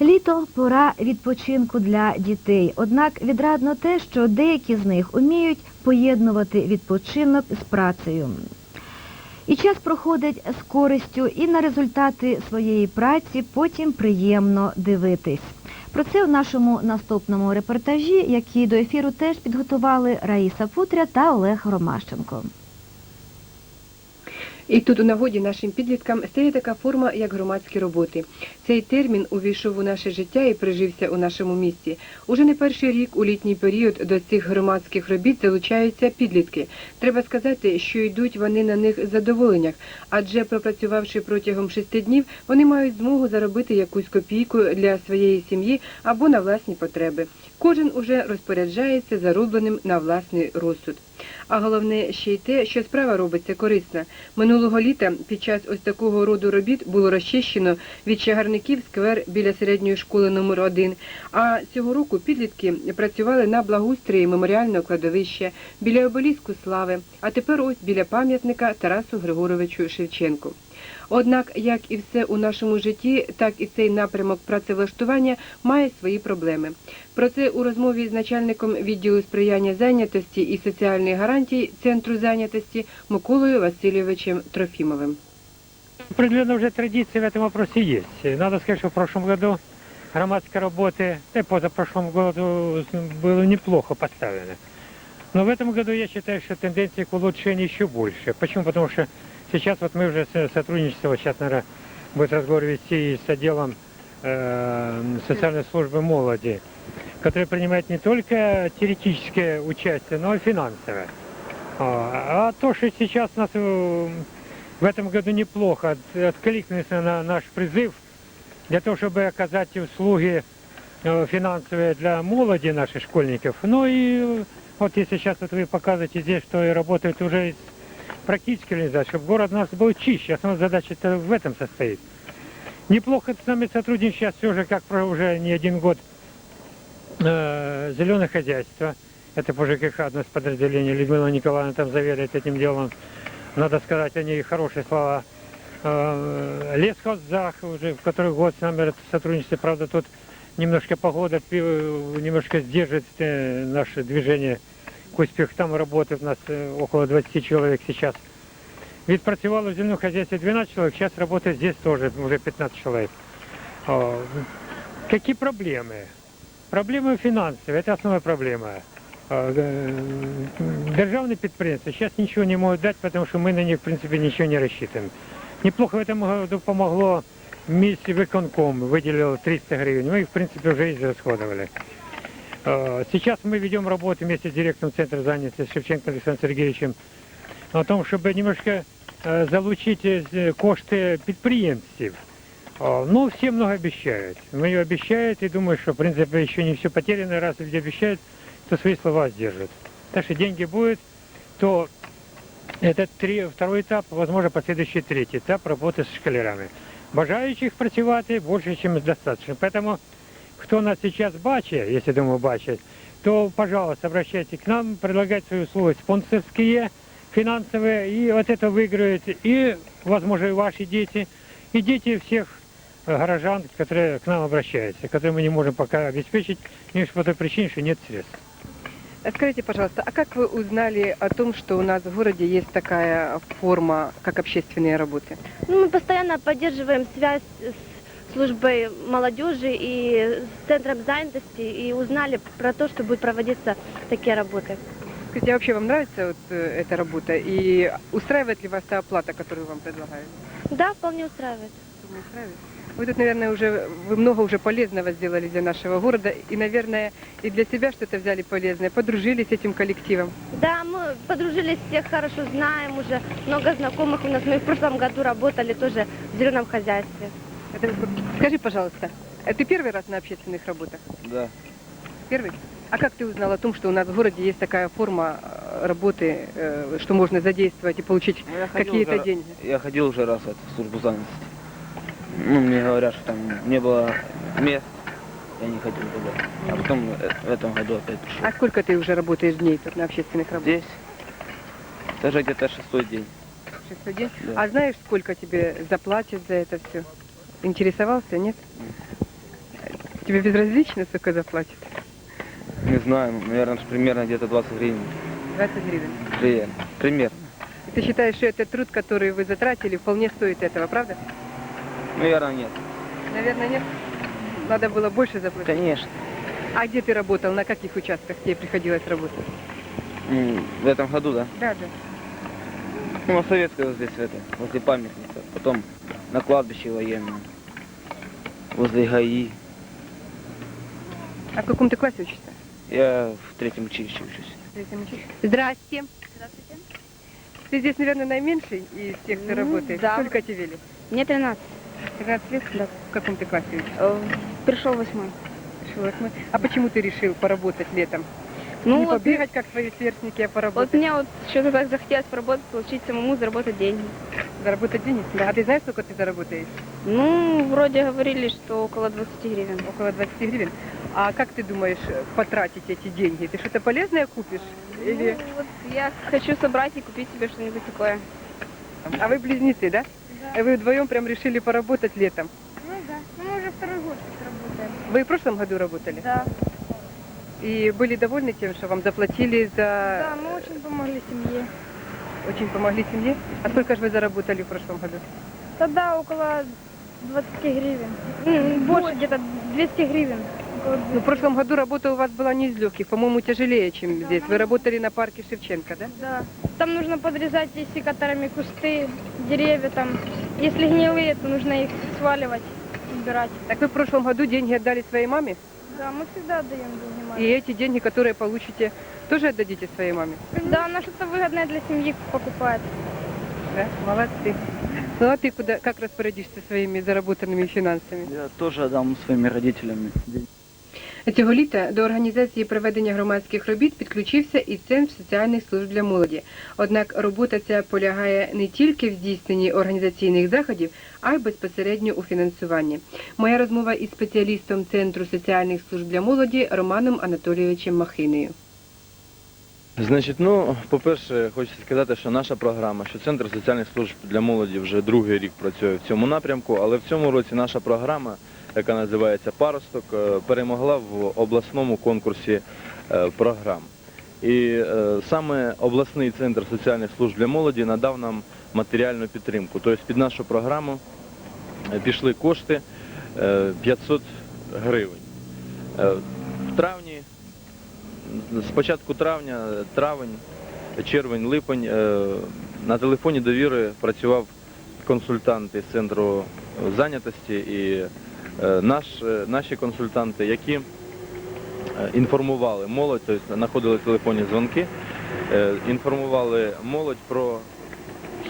Літо пора відпочинку для дітей. Однак відрадно те, що деякі з них уміють поєднувати відпочинок з працею. І час проходить з користю, і на результати своєї праці потім приємно дивитись. Про це в нашому наступному репортажі, який до ефіру теж підготували Раїса Путря та Олег Ромащенко. І тут у нагоді нашим підліткам стає така форма, як громадські роботи. Цей термін увійшов у наше життя і прижився у нашому місті. Уже не перший рік у літній період до цих громадських робіт залучаються підлітки. Треба сказати, що йдуть вони на них з задоволеннях, адже пропрацювавши протягом шести днів, вони мають змогу заробити якусь копійку для своєї сім'ї або на власні потреби. Кожен уже розпоряджається заробленим на власний розсуд. А головне ще й те, що справа робиться корисна. Минулого літа під час ось такого роду робіт було розчищено від чагарників сквер біля середньої школи номер 1 А цього року підлітки працювали на благоустрої меморіального кладовища, біля обеліску слави, а тепер ось біля пам'ятника Тарасу Григоровичу Шевченку. Однак, як і все у нашому житті, так і цей напрямок працевлаштування має свої проблеми. Про це у розмові з начальником відділу сприяння зайнятості і соціальних гарантій Центру зайнятості Миколою Васильовичем Трофімовим. Определенно уже традиции в этом вопросе есть. Надо сказать, что в прошлом году громадской работы, да и позапрошлом году было неплохо поставлено. Но в этом году я считаю, что тенденции к улучшению еще больше. Почему? Потому что сейчас вот мы уже сотрудничество, сейчас, наверное, будет разговор вести и с отделом э, социальной службы молоди, который принимает не только теоретическое участие, но и финансовое. А, то, что сейчас нас э, в этом году неплохо от- откликнулись на наш призыв для того, чтобы оказать услуги э, финансовые для молоди наших школьников. Ну и вот если сейчас вот вы показываете здесь, что и работают уже из практической организации, чтобы город у нас был чище. Основная задача это в этом состоит. Неплохо с нами сотрудничать сейчас все же, как про уже не один год, э, зеленое хозяйство. Это по ЖКХ одно из подразделений. Людмила Николаевна там заведует этим делом. Надо сказать о ней хорошие слова. Э, Лесхоззах уже в который год с нами сотрудничество. Правда, тут немножко погода немножко сдерживает э, наше движение к успеху. Там работает у нас э, около 20 человек сейчас. Ведь працевало в земном хозяйстве 12 человек, сейчас работает здесь тоже уже 15 человек. О, Какие проблемы? Проблемы финансовые, это основная проблема. А, э, Державные предприятия сейчас ничего не могут дать, потому что мы на них, в принципе, ничего не рассчитываем. Неплохо в этом году помогло миссии выконком, выделил 300 гривен. Мы их, в принципе, уже израсходовали. А, Сейчас мы ведем работу вместе с директором Центра занятости Шевченко Александром Сергеевичем о том, чтобы немножко э, залучить э, кошты підприємців. О, Ну, все много обещают. Мне обещают и думаю, что, в принципе, еще не все потеряно. Раз люди обещают, то свои слова сдержат. Так что деньги будут, то это три, второй этап, возможно, последующий третий этап работы с школярами. Бажаючих працювати больше, чем достаточно. Поэтому, кто нас сейчас бачит, если, думаю, бачит, то, пожалуйста, обращайтесь к нам, предлагать свои услуги спонсорские, финансовые, и вот это выиграют и, возможно, и ваши дети, и дети всех э, горожан, которые к нам обращаются, которые мы не можем пока обеспечить, лишь по той причине, что нет средств. Скажите, пожалуйста, а как вы узнали о том, что у нас в городе есть такая форма, как общественные работы? Ну, мы постоянно поддерживаем связь с службой молодежи и с центром занятости и узнали про то, что будут проводиться такие работы. Скажите, а вообще вам нравится вот э, эта работа? И устраивает ли вас та оплата, которую вам предлагают? Да, вполне устраивает. Не устраивает? Вы тут, наверное, уже вы много уже полезного сделали для нашего города и, наверное, и для себя что-то взяли полезное, подружились с этим коллективом. Да, мы подружились, всех хорошо знаем уже, много знакомых у нас. Мы в прошлом году работали тоже в зеленом хозяйстве. Это- Скажи, пожалуйста, э, ты первый раз на общественных работах? Да. Первый? А как ты узнал о том, что у нас в городе есть такая форма э, работы, э, что можно задействовать и получить Ну, какие-то уже- деньги? Я ходил уже раз в, эту, в службу занятости. Ну, мне говорят, что там не было мест, я не ходил туда. А потом в этом году опять пришел. А сколько ты уже работаешь дней тут на общественных работах? Здесь даже где-то шестой день. Шестой день? Да. А знаешь, сколько тебе заплатят за это все? Интересовался, нет? Тебе безразлично, сколько заплатят? Не знаю, ну, наверное, примерно где-то 20 гривен. 20 гривен. Примерно. Примерно. Ты считаешь, что этот труд, который вы затратили, вполне стоит этого, правда? Наверное, нет. Наверное, нет. Надо было больше заплатить. Конечно. А где ты работал? На каких участках тебе приходилось работать? В этом году, да? Да, да. Ну, на Советской вот здесь, это, возле памятника. Потом на кладбище военном. Возле ГАИ. А в каком ты классе учишься? Я в третьем училище учусь. В третьем училище. Здрасте. Здравствуйте. Ты здесь, наверное, наименьший из тех, кто Ну, работает. да. Сколько тебе лет? Мне 13. 13 лет? Да. В каком ты классе учишься? Пришел восьмой. Решил восьмой. А почему ты решил поработать летом? Ну, Не вот, побегать, как свои сверстники, а вот поработать? мне вот что-то так захотелось поработать, получить самому, заработать деньги. Заработать денег? А ты знаешь, сколько ты заработаешь? Ну, вроде говорили, что около 20 гривен. Около 20 гривен. А как ты думаешь потратить эти деньги? Ты что-то полезное купишь? Или... Ну, вот я хочу собрать и купить себе что-нибудь такое. А вы близнецы, да? И вы вдвоем прям решили поработать летом. Ну да. Ну, мы уже второй год работаем. Вы в прошлом году работали? Да. И были довольны тем, что вам заплатили за... Да, мы очень помогли семье. Очень помогли семье? А сколько же вы заработали в прошлом году? Тогда около 20 гривен. М, Больше, где-то 200 гривен. Ну, в 200. прошлом году работа у вас была не из легких, по-моему, тяжелее, чем здесь. Вы работали на парке Шевченко, да? Да. Там нужно подрезать и секаторами кусты, деревья там. Если гнилые, то нужно их сваливать, убирать. Так вы в прошлом году деньги отдали своей маме? Да, мы всегда отдаем деньги И маме. эти деньги, которые получите, тоже отдадите своей маме? Да, она что-то выгодное для семьи покупает. Да? Молодцы. Ну а ты куда, как распорядишься своими заработанными фінансами? Я тоже отдам своими родителями. Цього літа до організації проведення громадських робіт підключився і Центр соціальних служб для молоді. Однак робота ця полягає не тільки в здійсненні організаційних заходів, а й безпосередньо у фінансуванні. Моя розмова із спеціалістом Центру соціальних служб для молоді Романом Анатолійовичем Махиною. Значить, ну, по-перше, хочеться сказати, що наша програма, що Центр соціальних служб для молоді вже другий рік працює в цьому напрямку, але в цьому році наша програма, яка називається Паросток, е, перемогла в обласному конкурсі е, програм. І е, саме обласний центр соціальних служб для молоді надав нам матеріальну підтримку. Тобто під нашу програму пішли кошти е, 500 гривень. В травні з початку травня, травень, червень, липень на телефоні довіри працював консультант із центру зайнятості і наш, е, наші консультанти, які е, інформували молодь, тобто знаходили телефонні дзвонки, е, інформували молодь про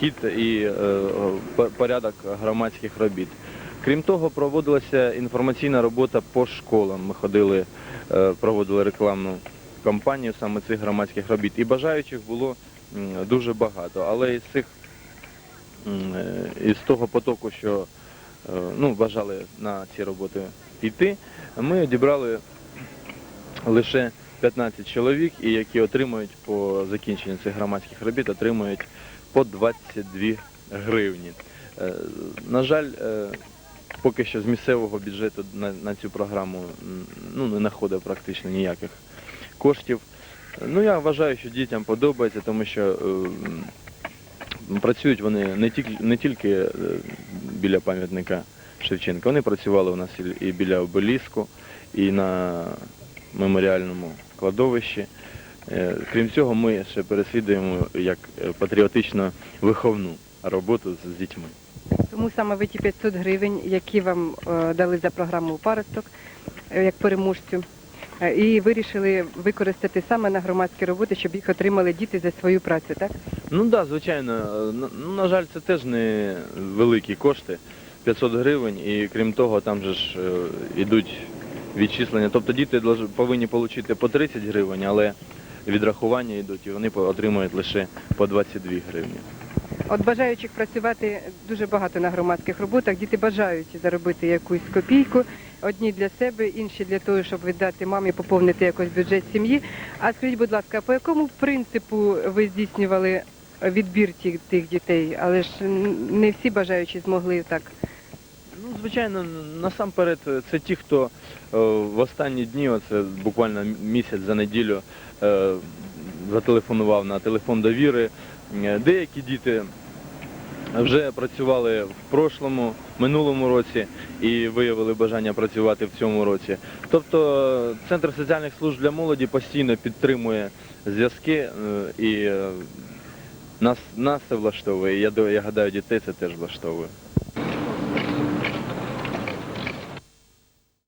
хід і е, порядок громадських робіт. Крім того, проводилася інформаційна робота по школам. Ми ходили, е, проводили рекламну кампанію саме цих громадських робіт. І бажаючих було дуже багато. Але із цих е, із того потоку, що е, ну, бажали на ці роботи йти, ми одібрали лише 15 чоловік, і які отримують по закінченню цих громадських робіт, отримують по 22 гривні. Е, На жаль, е, поки що з місцевого бюджету на, на цю програму ну, не знаходив практично ніяких коштів. Ну, я вважаю, що дітям подобається, тому що е, працюють вони не тільки, не тільки е, біля пам'ятника Шевченка, вони працювали у нас і, біля обеліску, і на меморіальному кладовищі. Е, Крім цього, ми ще переслідуємо як е, патріотично виховну роботу з, дітьми. Тому саме ви ті 500 гривень, які вам е, дали за програму «Паросток» як переможцю, і вирішили використати саме на громадські роботи, щоб їх отримали діти за свою працю, так? Ну так, да, звичайно. Е, на- на жаль, це теж не великі кошти. 500 гривень, і крім того, там же ж е, йдуть відчислення. Тобто діти повинні отримати по 30 гривень, але відрахування йдуть, і вони отримують лише по 22 гривні. От бажаючих працювати дуже багато на громадських роботах. Діти бажають заробити якусь копійку. Одні для себе, інші для того, щоб віддати мамі, поповнити якось бюджет сім'ї. А скажіть, будь ласка, по якому принципу ви здійснювали відбір тих, тих дітей? Але ж не всі бажаючі змогли так Ну, звичайно, насамперед це ті, хто е, в останні дні, оце буквально місяць за неділю, е, зателефонував на телефон довіри. Е, Деякі діти вже працювали в прошлому, минулому році і виявили бажання працювати в цьому році. Тобто е, Центр соціальних служб для молоді постійно підтримує зв'язки е, і е, нас, нас це влаштовує. Я, до- я гадаю, дітей це теж влаштовує.